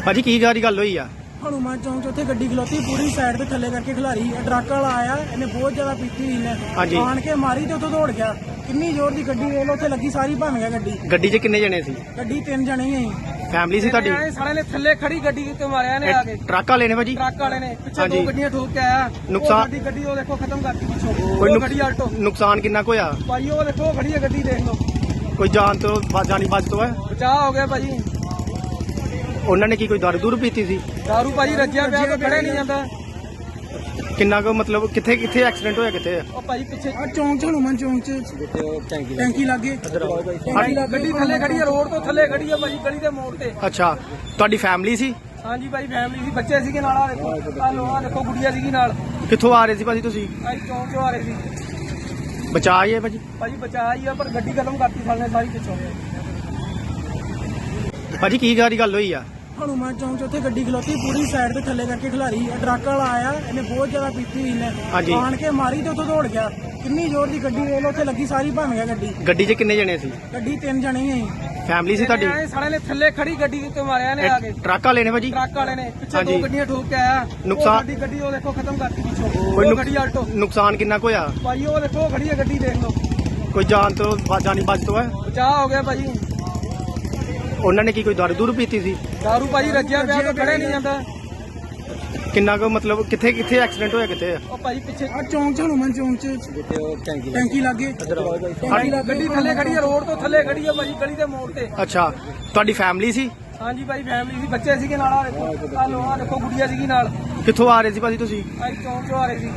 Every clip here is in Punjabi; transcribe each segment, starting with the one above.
ਭਾਜੀ ਕੀ ਸਾਰੀ ਗੱਲ ਹੋਈ ਆ? ਹਨੂਮਾਨ ਚੌਂਕ 'ਚ ਉੱਥੇ ਗੱਡੀ ਖਲੋਤੀ ਪੂਰੀ ਸਾਈਡ ਤੇ ਥੱਲੇ ਕਰਕੇ ਖਿਲਾਰੀ। ਟਰੱਕ ਵਾਲਾ ਆਇਆ ਇਹਨੇ ਬਹੁਤ ਜ਼ਿਆਦਾ ਪੀਤੀ ਹੋਈ ਨੇ। ਆਣ ਕੇ ਮਾਰੀ ਤੇ ਉੱਥੋਂ ਦੌੜ ਗਿਆ। ਕਿੰਨੀ ਜ਼ੋਰ ਦੀ ਗੱਡੀ ਵੇਖ ਲਓ ਉੱਥੇ ਲੱਗੀ ਸਾਰੀ ਭੰਨ ਗਿਆ ਗੱਡੀ। ਗੱਡੀ 'ਚ ਕਿੰਨੇ ਜਣੇ ਸੀ? ਗੱਡੀ ਤਿੰਨ ਜਣੇ ਹੀ ਆਈ ਫੈਮਿਲੀ ਸੀ ਤੁਹਾਡੀ? ਸਾਲੇ ਨੇ ਥੱਲੇ ਖੜੀ ਗੱਡੀ ਕਿਤੇ ਮਾਰਿਆ ਨੇ ਆ ਕੇ। ਟਰੱਕ ਵਾਲੇ ਨੇ ਭਾਜੀ? ਟਰੱਕ ਵਾਲੇ ਨੇ। ਪਿੱਛੇ ਹਾਂਜੀ। ਦੋ ਗੱਡੀਆਂ ਠੋਕ ਕੇ ਆਇਆ। ਨੁਕਸਾਨ- ਉਹ ਗੱਡੀ ਗੱਡੀ ਉਹ ਦੇਖੋ ਖਤਮ ਕਰਤੀ ਪਿੱਛੋਂ। ਕੋਈ ਉਹ ਗੱਡੀ ਆਲਟੋ। ਨੁਕਸਾਨ ਕਿੰਨਾ ਕੁ ਹੋਇਆ? ਭਾਈ ਉਹ ਦੇਖੋ ਉਹ ਖੜੀ ਹੈ ਗੱਡੀ ਦੇਖ ਲਓ। ਕੋਈ ਜਾਨ ਤੋਂ ਬਾ- ਜਾਨੀ ਬਚ ਤੋਂ ਹੈ? ਬਚਾਅ ਹੋ ਗਿਆ ਭਾਜੀ। ਉਹਨਾਂ ਨੇ ਕੀ ਕੋਈ ਦਾਰੂ ਦੂਰ ਪੀਤੀ ਸੀ? ਦਾਰੂ ਭਾਜੀ ਰੱਜਿਆ ਪਿਆ ਤਾਂ ਖੜੇ ਨਹੀਂ ਜਾਂਦਾ। ਕਿੰਨਾ ਕੁ ਮਤਲਬ ਕਿੱਥੇ ਕਿੱਥੇ ਐਕਸੀਡੈਂਟ ਹੋਇਆ ਕਿੱਥੇ? ਆ ਉਹ ਭਾਜੀ ਪਿੱਛੇ ਆ ਚੌਂਕ 'ਚ ਹਨੂਮਾਨ ਚੌਂਕ 'ਚ। ਟੈਂਕੀ ਲੱਗੇ। ਟੈਂਕੀ ਲੱਗੇ। ਗੱਡੀ ਥੱਲੇ ਖੜੀ ਹੈ ਰੋਡ ਤੋਂ ਥੱਲੇ ਖੜੀ ਹੈ ਭਾਜੀ ਗਲੀ ਦੇ ਮੋੜ ਤੇ। ਅੱਛਾ ਤੁਹਾਡੀ ਫੈਮਿਲੀ ਸੀ? ਹਾਂਜੀ ਭਾਈ ਫੈਮਿਲੀ ਸੀ ਬੱਚੇ ਸੀਗੇ ਨਾਲ ਆ ਦੇਖੋ ਆ ਲੋ ਆ ਦੇਖੋ ਗੁੜੀਆ ਸੀਗੀ ਨਾਲ। ਕਿੱਥੋਂ ਆ ਰਹੇ ਸੀ ਭਾਜੀ ਤੁਸੀਂ? ਆਈ ਚੌਂਕ ਚੋਂ ਆ ਰਹੇ ਸੀ। ਬਚਾ ਹੀ ਹੈ ਭਾਜੀ? ਭਾਜੀ ਬਚਾਅ ਹੀ ਆ ਪਰ ਗੱਡੀ ਖਤਮ ਕਰਤੀ ਸਾਲੇ ਨੇ ਸਾਰੀ ਪਿੱਛੋਂ। ਭਾਜੀ ਕੀ ਸਾਰੀ ਗੱਲ ਹੋਈ ਆ? ਹਨੂਮਾਨ ਚੌਂਕ 'ਚ ਉੱਥੇ ਗੱਡੀ ਖਲੋਤੀ ਪੂਰੀ ਸਾਈਡ ਤੇ ਥੱਲੇ ਕਰਕੇ ਖਿਲਾਰੀ ਟਰੱਕ ਵਾਲਾ ਆਇਆ ਇਹਨੇ ਬਹੁਤ ਜ਼ਿਆਦਾ ਪੀਤੀ ਹੋਈ ਨੇ। ਆਣ ਕੇ ਮਾਰੀ ਤੇ ਉੱਥੋਂ ਦੌੜ ਗਿਆ। ਕਿੰਨੀ ਜ਼ੋਰ ਦੀ ਗੱਡੀ ਵੇਖ ਲਓ ਉੱਥੇ ਲੱਗੀ ਸਾਰੀ ਭੰਨ ਗਿਆ ਗੱਡੀ। ਗੱਡੀ 'ਚ ਕਿੰਨੇ ਜਣੇ ਸੀ? ਗੱਡੀ ਤਿੰਨ ਜਣੇ ਹੀ ਆਈ। ਫੈਮਿਲੀ ਸੀ ਤੁਹਾਡੀ? ਇਹ ਸਾਲੇ ਨੇ ਥੱਲੇ ਖੜੀ ਗੱਡੀ ਕਿਤੇ ਮਾਰਿਆ ਨੇ ਆ ਕੇ। ਟਰੱਕ ਵਾਲੇ ਨੇ ਭਾਜੀ? ਟਰੱਕ ਵਾਲੇ ਨੇ। ਪਿੱਛੇ। ਦੋ ਗੱਡੀਆਂ ਠੋਕ ਕੇ ਆਇਆ। ਨੁਕਸਾਨ- ਉਹ ਗੱਡੀ ਉਹ ਦੇਖੋ ਖਤਮ ਕਰਤੀ ਪਿੱਛੋਂ। ਕੋਈ ਗੱਡੀ ਆਲਟੋ। ਨੁਕਸਾਨ ਕਿੰਨਾ ਕੁ ਹੋਇਆ? ਭਾਈ ਉਹ ਦੇਖੋ ਖੜੀ ਹੈ ਗੱਡੀ ਦੇਖ ਲਓ। ਕੋਈ ਜਾਨ ਤੋਂ ਜਾਨੀ ਬਚ ਤੋਂ ਹੈ? ਬਚਾਅ ਹੋ ਗਿਆ ਭਾਜੀ ਉਹਨਾਂ ਨੇ ਕੀ ਕੋਈ ਦਾਰੂ ਦੂਰ ਪੀਤੀ ਸੀ? ਦਾਰੂ ਭਾਜੀ ਰੱਜਿਆ ਪਿਆ ਤਾਂ ਖੜੇ ਨਹੀਂ ਜਾਂਦਾ। ਕਿੰਨਾ ਕੁ ਮਤਲਬ ਕਿੱਥੇ ਕਿੱਥੇ ਐਕਸੀਡੈਂਟ ਹੋਇਆ ਕਿੱਥੇ ਆ? ਉਹ ਭਾਜੀ ਪਿੱਛੇ ਆ ਚੌਂਕ 'ਚ ਹਨੂਮਾਨ ਚੌਂਕ 'ਚ। ਟੈਂਕੀ ਲੱਗੇ। ਟੈਂਕੀ ਲੱਗੇ। ਗੱਡੀ ਥੱਲੇ ਖੜੀ ਹੈ ਰੋਡ ਤੋਂ ਥੱਲੇ ਖੜੀ ਹੈ ਭਾਜੀ ਗਲੀ ਦੇ ਮੋੜ ਤੇ। ਅੱਛਾ ਤੁਹਾਡੀ ਫੈਮਿਲੀ ਸੀ? ਹਾਂਜੀ ਭਾਈ ਫੈਮਿਲੀ ਸੀ ਬੱਚੇ ਸੀਗੇ ਨਾਲ ਆ ਦੇਖੋ ਆ ਲੋ ਆ ਦੇਖੋ ਗੁੜੀਆ ਸੀਗੀ ਨਾਲ। ਕਿੱਥੋਂ ਆ ਰਹੇ ਸੀ ਭਾਜੀ ਤੁਸੀਂ? ਆਈ ਚੌਂਕ ਚੋਂ ਆ ਰਹੇ ਸੀ।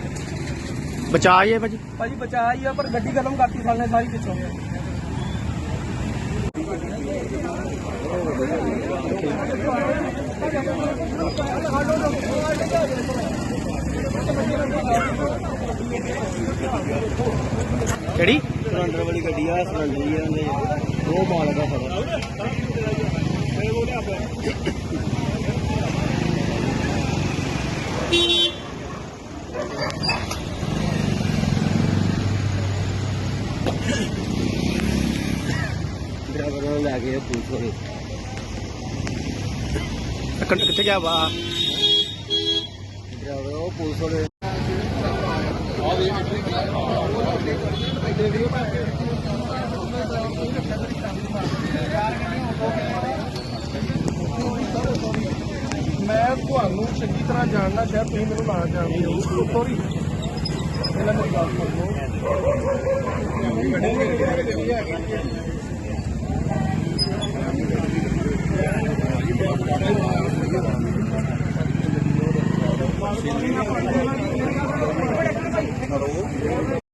ਬਚਾ ਹੈ ਭਾਜੀ? ਭਾਜੀ ਬਚਾਅ ਹੀ ਆ ਪਰ ਗੱਡੀ ਖਤਮ ਕਰਤੀ ਸਾਲੇ ਨੇ ਸਾਰੀ ਪਿੱਛੋਂ। ਕਿਹੜੀ? ਸਿਲੰਡਰ ਵਾਲੀ ਗੱਡੀ ਆ ਸਿਲੰਡਰ ਹੀ ਆਂਦੇ ਉਹ ਮਾਲ ਦਾ ਫੜਾ ਡਰਾਈਵਰ ਨੂੰ ਲੈ ਕੇ ਪੁਲਿਸ ਵਾਲੇ। ਕਿੱਥੇ ਕਿੱਥੇ ਗਿਆ ਵਾ? ਪੁਲਿਸ ਵਾਲੇ। ਮੈਂ ਤੁਹਾਨੂੰ ਚੰਗੀ ਤਰ੍ਹਾਂ ਜਾਣਨਾ ਸ਼ਾਇਦ ਤੁਸੀਂ ਮੈਨੂੰ ਨਾ ਜਾਣਦੇ ਹੋ। ਸੌਰੀ ਇਹਨਾਂ ਨੂੰ ਗੱਲ ਕਰ Gracias.